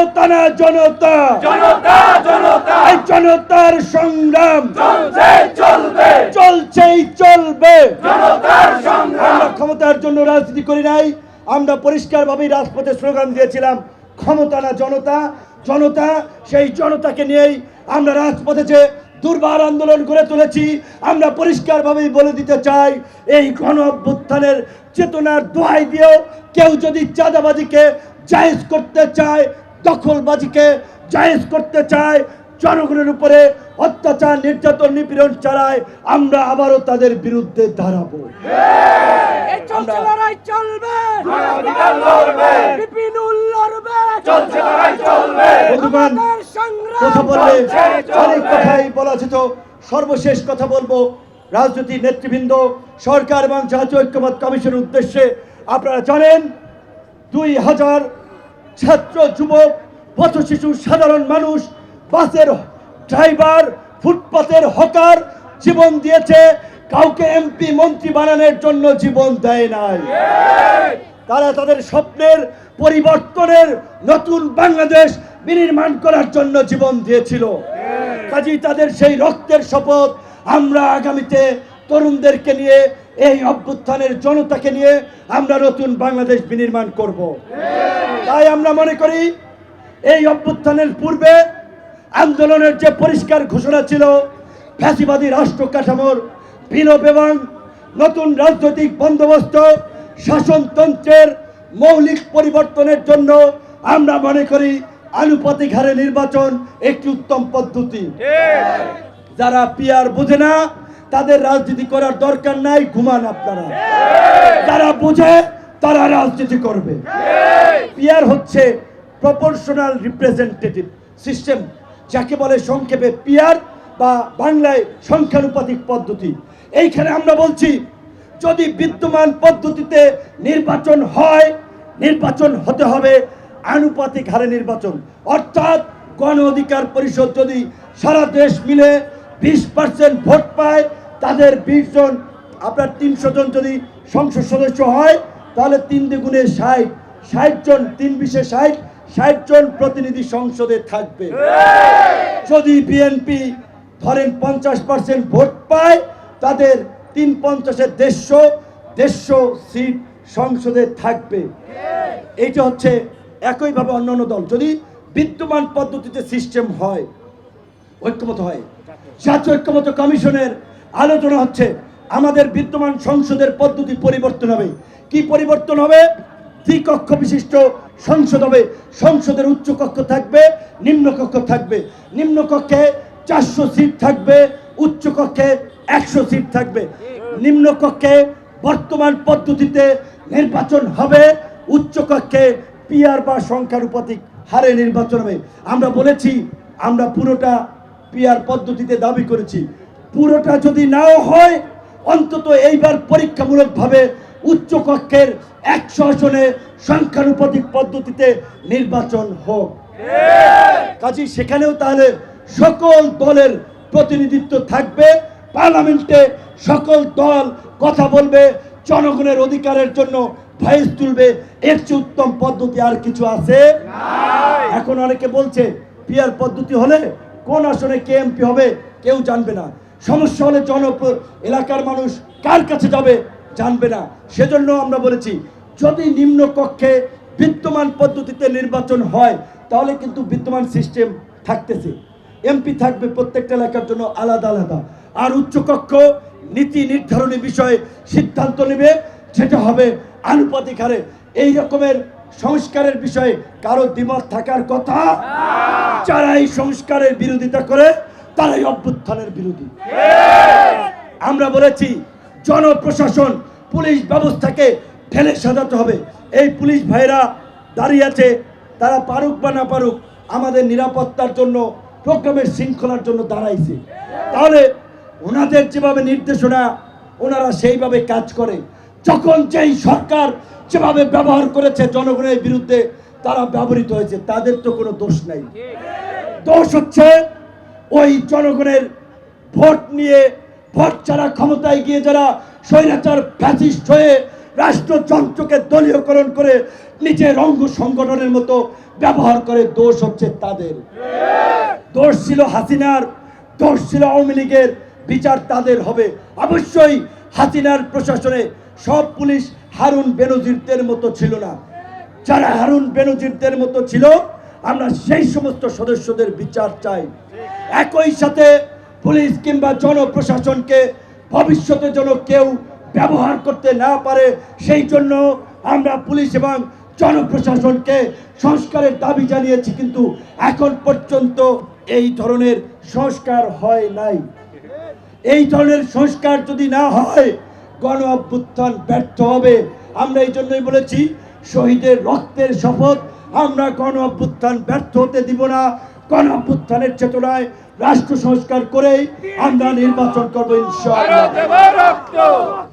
জনতা না জনতা। জনতা জনতা। এই জনতার সংগ্রাম। চলছে চলবে। চলছেই চলবে। জনতার সংগ্রাম। আমরা ক্ষমতার জন্য রাজনীতি করি নাই। আমরা পরিষ্কারভাবেই রাজপথে স্লোগান দিয়েছিলাম ক্ষমতা না জনতা। জনতা সেই জনতাকে নিয়েই আমরা রাজপথে যে দুর্বার আন্দোলন করে তুলেছি আমরা পরিষ্কারভাবেই বলে দিতে চাই এই গণ অভ্যুত্থানের চেতনার দোহাই দিয়েও কেউ যদি চাঁদাবাজিকে জায়েজ করতে চায় দখলবাজিকে জায়েজ করতে চায় জনগণের উপরে অত্যাচার নির্যাতন নিপীড়ন চালায় আমরা আবারও তাদের বিরুদ্ধে দাঁড়াবো। কথা বললে অনেক কথাই বলা যেত। সর্বশেষ কথা বলব রাজনৈতিক নেতৃবৃন্দ সরকার এবং জাতীয় ঐক্যমত কমিশনের উদ্দেশ্যে আপনারা জানেন দুই হাজার ছাত্র, যুবক, পথ শিশু, সাধারণ মানুষ, বাসের ড্রাইভার, ফুটপাতের হকার জীবন দিয়েছে। কাউকে এমপি মন্ত্রী বানানোর জন্য জীবন দেয় নাই। তারা তাদের স্বপ্নের পরিবর্তনের নতুন বাংলাদেশ বিনির্মাণ করার জন্য জীবন দিয়েছিল। কাজী তাদের সেই রক্তের শপথ আমরা আগামীতে তরুণদেরকে নিয়ে, এই অভ্যুত্থানের জনতাকে নিয়ে আমরা নতুন বাংলাদেশ বিনির্মাণ করব। তাই আমরা মনে করি এই অভ্যুত্থানের পূর্বে আন্দোলনের যে পরিষ্কার ঘোষণা ছিল, ফ্যাসিবাদী রাষ্ট্র কাঠামোর বিলোপ এবং নতুন রাজনৈতিক বন্দোবস্ত, শাসনতন্ত্রের মৌলিক পরিবর্তনের জন্য আমরা মনে করি আনুপাতিক হারে নির্বাচন একটি উত্তম পদ্ধতি। যারা পিয়ার বোঝে না, তাদের রাজনীতি করার দরকার নাই, ঘুমান আপনারা। যারা বোঝে তারা রাজনীতি করবে। পিয়ার হচ্ছে প্রপোর্শনাল রিপ্রেজেন্টেটিভ সিস্টেম যাকে বলে সংক্ষেপে পিয়ার বা বাংলায় সংখ্যানুপাতিক পদ্ধতি। এইখানে আমরা বলছি, যদি বিদ্যমান পদ্ধতিতে নির্বাচন হয়, নির্বাচন হতে হবে আনুপাতিক হারে নির্বাচন। অর্থাৎ গণ অধিকার পরিষদ যদি সারা দেশ মিলে বিশ পার্সেন্ট ভোট পায়, তাদের বিশ জন, আপনার তিনশো জন যদি সংসদ সদস্য হয় তাহলে তিন দ্বিগুণে ষাট ষাট জন, তিন বিশে ষাট ষাট জন প্রতিনিধি সংসদে থাকবে। যদি বিএনপি ধরেন পঞ্চাশ পার্সেন্ট ভোট পায়, তাদের তিন পঞ্চাশে দেড়শো দেড়শো সিট সংসদে থাকবে। এইটা হচ্ছে একইভাবে অন্যান্য দল। যদি বিদ্যমান পদ্ধতিতে সিস্টেম হয়, ঐক্যমত হয়। জাতীয় ঐক্যমত কমিশনের আলোচনা হচ্ছে আমাদের বিদ্যমান সংসদের পদ্ধতি পরিবর্তন হবে। কি পরিবর্তন হবে? দ্বিকক্ষ বিশিষ্ট সংসদ হবে। সংসদের উচ্চ কক্ষ থাকবে, নিম্ন কক্ষ থাকবে। নিম্ন কক্ষে চারশো সিট থাকবে, উচ্চ কক্ষে একশো সিট থাকবে। নিম্ন কক্ষে বর্তমান পদ্ধতিতে নির্বাচন হবে। উচ্চ কক্ষে পিয়ার বা সংখ্যানুপাতিক হারে নির্বাচন হবে। আমরা বলেছি, আমরা পুরোটা পিয়ার পদ্ধতিতে দাবি করেছি। পুরোটা যদি নাও হয় অন্তত এইবার পরীক্ষামূলকভাবে উচ্চ কক্ষের একশো আসনে সংখ্যানুপাতিক পদ্ধতিতে নির্বাচন হোক। কাজী সেখানেও তাহলে সকল দলের প্রতিনিধিত্ব থাকবে। পার্লামেন্টে সকল দল কথা বলবে জনগণের অধিকারের জন্য ভয়েস তুলবে। এর চেয়ে উত্তম পদ্ধতি আর কিছু আছে? এখন অনেকে বলছে পিয়ার পদ্ধতি হলে কোন আসনে কে এমপি হবে কেউ জানবে না। সমস্যা হলে জন এলাকার মানুষ কার কাছে যাবে জানবে না। সেজন্য আমরা বলেছি যদি নিম্ন কক্ষে বিদ্যমান পদ্ধতিতে নির্বাচন হয় তাহলে কিন্তু বিদ্যমান সিস্টেম থাকতেছে। এমপি থাকবে প্রত্যেকটা এলাকার জন্য আলাদা আলাদা। আর উচ্চকক্ষ নীতি নির্ধারণী বিষয়ে সিদ্ধান্ত নেবে সেটা হবে আনুপাতিক হারে। এই রকমের সংস্কারের বিষয়ে কারও দ্বিমত থাকার কথা যারা এই সংস্কারের বিরোধিতা করে তারাই অভ্যুত্থানের বিরোধী। আমরা বলেছি, জনপ্রশাসন পুলিশ ব্যবস্থাকে ঢেলে সাজাতে হবে। এই পুলিশ ভাইরা দাঁড়িয়ে আছে, তারা পারুক বা না পারুক, আমাদের নিরাপত্তার জন্য, প্রোগ্রামের শৃঙ্খলার জন্য দাঁড়াইছে। তাহলে ওনাদের যেভাবে নির্দেশনা, ওনারা সেইভাবে কাজ করে। যখন যেই সরকার যেভাবে ব্যবহার করেছে জনগণের বিরুদ্ধে, তারা ব্যবহৃত হয়েছে, তাদের তো কোনো দোষ নাই। দোষ হচ্ছে ওই জনগণের ভোট নিয়ে ভোট ছাড়া ক্ষমতায় গিয়ে যারা স্বৈরাচার, ফ্যাসিস্ট হয়ে রাষ্ট্রযন্ত্রকে দলীয়করণ করে নিজের অঙ্গ সংগঠনের মতো ব্যবহার করে দোষ হচ্ছে তাদের। দোষ ছিল হাসিনার, দোষ ছিল আওয়ামী লীগের, বিচার তাদের হবে। অবশ্যই হাসিনার প্রশাসনে সব পুলিশ হারুন বেনজিরদের মতো ছিল না। যারা হারুন বেনজিরদের মতো ছিল, আমরা সেই সমস্ত সদস্যদের বিচার চাই। একই সাথে পুলিশ কিংবা জনপ্রশাসনকে ভবিষ্যতে যেন কেউ ব্যবহার করতে না পারে, সেই জন্য আমরা পুলিশ এবং জনপ্রশাসনকে সংস্কারের দাবি জানিয়েছি, কিন্তু এখন পর্যন্ত এই ধরনের সংস্কার হয় নাই। এই ধরনের সংস্কার যদি না হয় গণ অভ্যুত্থান ব্যর্থ হবে। আমরা এই জন্যই বলেছি, শহীদের রক্তের শপথ আমরা গণ অভ্যুত্থান ব্যর্থ হতে দিব না। গণ অভ্যুত্থানের চেতনায় রাষ্ট্র সংস্কার করেই আমরা নির্বাচন করব